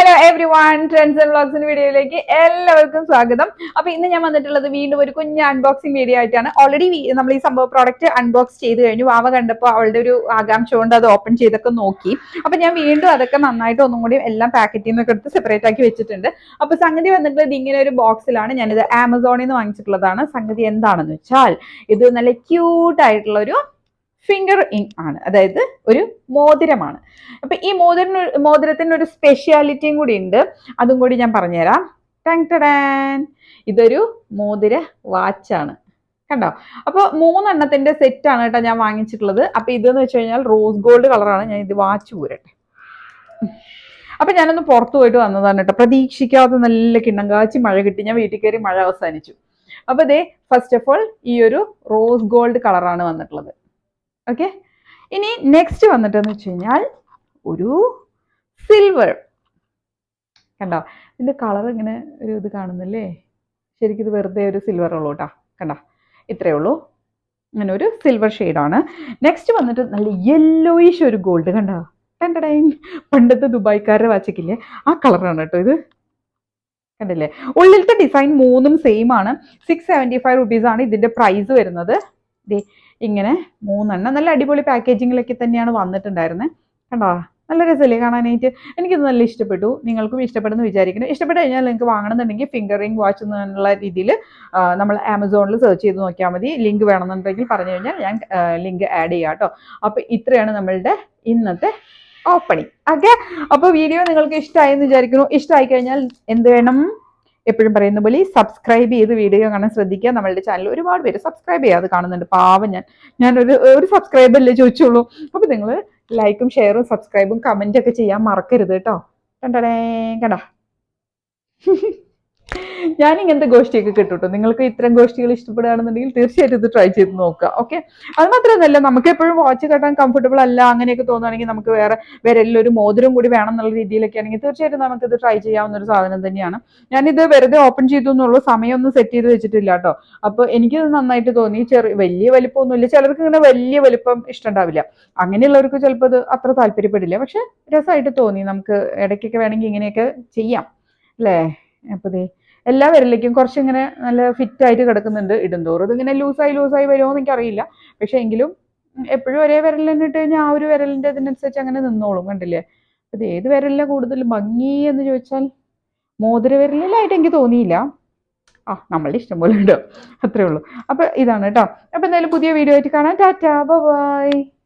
Hello everyone trends and വ്ളോഗ്സിന്റെ വീഡിയോയിലേക്ക് എല്ലാവർക്കും സ്വാഗതം. അപ്പൊ ഇന്ന് ഞാൻ വന്നിട്ടുള്ളത് വീണ്ടും ഒരു കുഞ്ഞ് അൺബോക്സിംഗ് വീഡിയോ ആയിട്ടാണ്. ഓൾറെഡി നമ്മൾ ഈ സംഭവ പ്രോഡക്റ്റ് അൺബോക്സ് ചെയ്ത് കഴിഞ്ഞു. വാവ കണ്ടപ്പോൾ അവളുടെ ഒരു ആകാംക്ഷ കൊണ്ട് അത് ഓപ്പൺ ചെയ്തൊക്കെ നോക്കി. അപ്പൊ ഞാൻ വീണ്ടും അതൊക്കെ നന്നായിട്ട് ഒന്നും കൂടി എല്ലാം പാക്കറ്റിൽ നിന്നൊക്കെ എടുത്ത് സെപ്പറേറ്റ് ആക്കി വെച്ചിട്ടുണ്ട്. അപ്പൊ സംഗതി വന്നിട്ടുള്ളത് ഇങ്ങനെ ഒരു ബോക്സിലാണ് ഞാനിത് ആമസോണിൽ നിന്ന് വാങ്ങിച്ചിട്ടുള്ളതാണ്. സംഗതി എന്താണെന്ന് വെച്ചാൽ ഇത് നല്ല ക്യൂട്ട് ആയിട്ടുള്ള ഒരു ഫിംഗർ ഇങ് ആണ്. അതായത് ഒരു മോതിരമാണ്. അപ്പൊ ഈ മോതിരന് മോതിരത്തിന് ഒരു സ്പെഷ്യാലിറ്റിയും കൂടി ഉണ്ട്. അതും കൂടി ഞാൻ പറഞ്ഞുതരാം. ടങ് ടടാൻ. ഇതൊരു മോതിര വാച്ചാണ് കണ്ടോ? അപ്പോൾ മൂന്നെണ്ണത്തിന്റെ സെറ്റാണ് കേട്ടോ ഞാൻ വാങ്ങിച്ചിട്ടുള്ളത്. അപ്പൊ ഇതെന്ന് വെച്ച് കഴിഞ്ഞാൽ റോസ് ഗോൾഡ് കളറാണ് ഞാൻ ഇത് വാച്ച് പോരട്ടെ അപ്പൊ ഞാനൊന്ന് പുറത്തു പോയിട്ട് വന്നതാണ് കേട്ടോ. പ്രതീക്ഷിക്കാതെ നല്ല കിണ്ണം കാച്ചി മഴ കിട്ടി. ഞാൻ വീട്ടിൽ കയറി മഴ അവസാനിച്ചു. അപ്പൊ ഇതേ ഫസ്റ്റ് ഓഫ് ഓൾ ഈ ഒരു റോസ് ഗോൾഡ് കളറാണ് വന്നിട്ടുള്ളത്. ഓക്കെ ഇനി നെക്സ്റ്റ് വന്നിട്ടെന്ന് വെച്ച് കഴിഞ്ഞാൽ ഒരു സിൽവർ കണ്ടോ? ഇതിന്റെ കളർ ഇങ്ങനെ ഒരു ഇത് കാണുന്നില്ലേ? ശരിക്കും ഇത് വെറുതെ ഒരു സിൽവർ ഉള്ളൂ കേട്ടോ കണ്ടോ? ഇത്രയേ ഉള്ളൂ. അങ്ങനെ ഒരു സിൽവർ ഷെയ്ഡാണ് നെക്സ്റ്റ് വന്നിട്ട് നല്ല യെല്ലോയിഷ് ഒരു ഗോൾഡ് കണ്ടോ? കണ്ടടേ പണ്ടത്തെ ദുബായ്ക്കാരുടെ വാച്ചക്കില്ലേ? ആ കളറാണ് കേട്ടോ ഇത്. കണ്ടില്ലേ? ഉള്ളിലത്തെ ഡിസൈൻ മൂന്നും സെയിം ആണ്. സിക്സ് സെവന്റി ഫൈവ് റുപ്പീസാണ് ഇതിന്റെ പ്രൈസ് വരുന്നത്. ഇങ്ങനെ മൂന്നെണ്ണം നല്ല അടിപൊളി പാക്കേജിങ്ങിലൊക്കെ തന്നെയാണ് വന്നിട്ടുണ്ടായിരുന്നത് കണ്ടോ? നല്ല രസമല്ലേ കാണാനായിട്ട്. എനിക്കിത് നല്ല ഇഷ്ടപ്പെട്ടു. നിങ്ങൾക്കും ഇഷ്ടപ്പെടുന്നു വിചാരിക്കുന്നു. ഇഷ്ടപ്പെട്ട് കഴിഞ്ഞാൽ നിങ്ങൾക്ക് വാങ്ങണമെന്നുണ്ടെങ്കിൽ ഫിംഗറിംഗ് വാച്ച് എന്നുള്ള രീതിയിൽ നമ്മൾ ആമസോണിൽ സെർച്ച് ചെയ്ത് നോക്കിയാൽ മതി. ലിങ്ക് വേണമെന്നുണ്ടെങ്കിൽ പറഞ്ഞു കഴിഞ്ഞാൽ ഞാൻ ലിങ്ക് ആഡ് ചെയ്യാം കേട്ടോ. അപ്പോൾ ഇത്രയാണ് നമ്മളുടെ ഇന്നത്തെ ഓപ്പണിംഗ്. ഓക്കെ? അപ്പോൾ വീഡിയോ നിങ്ങൾക്ക് ഇഷ്ടമായി എന്ന് വിചാരിക്കുന്നു. ഇഷ്ടമായി കഴിഞ്ഞാൽ എന്ത് വേണം? എപ്പോഴും പറയുന്ന പോലെ സബ്സ്ക്രൈബ് ചെയ്ത് വീഡിയോ കാണാൻ ശ്രദ്ധിക്കുക. നമ്മളുടെ ചാനൽ ഒരുപാട് പേര് സബ്സ്ക്രൈബ് ചെയ്യാതെ കാണുന്നുണ്ട്. പാവം ഞാൻ. ഞാൻ ഒരു ഒരു സബ്സ്ക്രൈബ് അല്ലേ ചോദിച്ചുള്ളൂ. അപ്പോൾ നിങ്ങൾ ലൈക്കും ഷെയറും സബ്സ്ക്രൈബും കമന്റ് ഒക്കെ ചെയ്യാൻ മറക്കരുത് കേട്ടോ. കണ്ടടേ കണ്ട? ഞാൻ ഇങ്ങനത്തെ ഗോഷ്ടിയൊക്കെ കിട്ടും നിങ്ങൾക്ക് ഇത്തരം ഗോഷ്ടികൾ ഇഷ്ടപ്പെടുകയാണെന്നുണ്ടെങ്കിൽ തീർച്ചയായിട്ടും ഇത് ട്രൈ ചെയ്ത് നോക്കുക ഓക്കെ അത് മാത്രമല്ല നമുക്ക് എപ്പോഴും വാച്ച് കെട്ടാൻ കംഫർട്ടബിൾ അല്ല അങ്ങനെയൊക്കെ തോന്നുകയാണെങ്കിൽ നമുക്ക് വേറെ വിരലിൽ ഒരു മോതിരം കൂടി വേണം എന്നുള്ള രീതിയിലൊക്കെ ആണെങ്കിൽ തീർച്ചയായിട്ടും നമുക്ക് ഇത് ട്രൈ ചെയ്യാവുന്ന ഒരു സാധനം തന്നെയാണ്. ഞാനിത് വെറുതെ ഓപ്പൺ ചെയ്തു എന്നുള്ളൂ സമയമൊന്നും സെറ്റ് ചെയ്ത് വെച്ചിട്ടില്ല കേട്ടോ. അപ്പോൾ എനിക്കിത് നന്നായിട്ട് തോന്നി. ചെറിയ വലിയ വലിപ്പമൊന്നുമില്ല. ചിലർക്ക് ഇങ്ങനെ വലിയ വലിപ്പം ഇഷ്ടമുണ്ടാവില്ല. അങ്ങനെയുള്ളവർക്ക് ചിലപ്പോൾ ഇത് അത്ര താല്പര്യപ്പെടില്ല. പക്ഷെ രസമായിട്ട് തോന്നി. നമുക്ക് ഇടയ്ക്കൊക്കെ വേണമെങ്കിൽ ഇങ്ങനെയൊക്കെ ചെയ്യാം. അല്ലേ? അപ്പോൾ എല്ലാ വിരലിലേക്കും കുറച്ചിങ്ങനെ നല്ല ഫിറ്റ് ആയിട്ട് കിടക്കുന്നുണ്ട് ഇടുന്തോറും ഇതിങ്ങനെ ലൂസായി ലൂസായി വരുമോ എന്ന് എനിക്കറിയില്ല. പക്ഷെ എങ്കിലും എപ്പോഴും ഒരേ വിരലിൽ തന്നെ ഇട്ട് കഴിഞ്ഞാൽ ആ ഒരു വിരലിന്റെ ഇതിനനുസരിച്ച് അങ്ങനെ നിന്നോളും കണ്ടില്ലേ? അത് ഏത് വിരലിലാണ് കൂടുതൽ ഭംഗി എന്ന് ചോദിച്ചാൽ മോതിര വിരലിലായിട്ട് എനിക്ക് തോന്നിയില്ല. ആ നമ്മളുടെ ഇഷ്ടം പോലെ ഉണ്ടോ. അത്രേ ഉള്ളൂ. അപ്പൊ ഇതാണ് കേട്ടോ അപ്പൊ എന്തായാലും പുതിയ വീഡിയോ ആയിട്ട് കാണാം. ടാറ്റാ. ബൈ.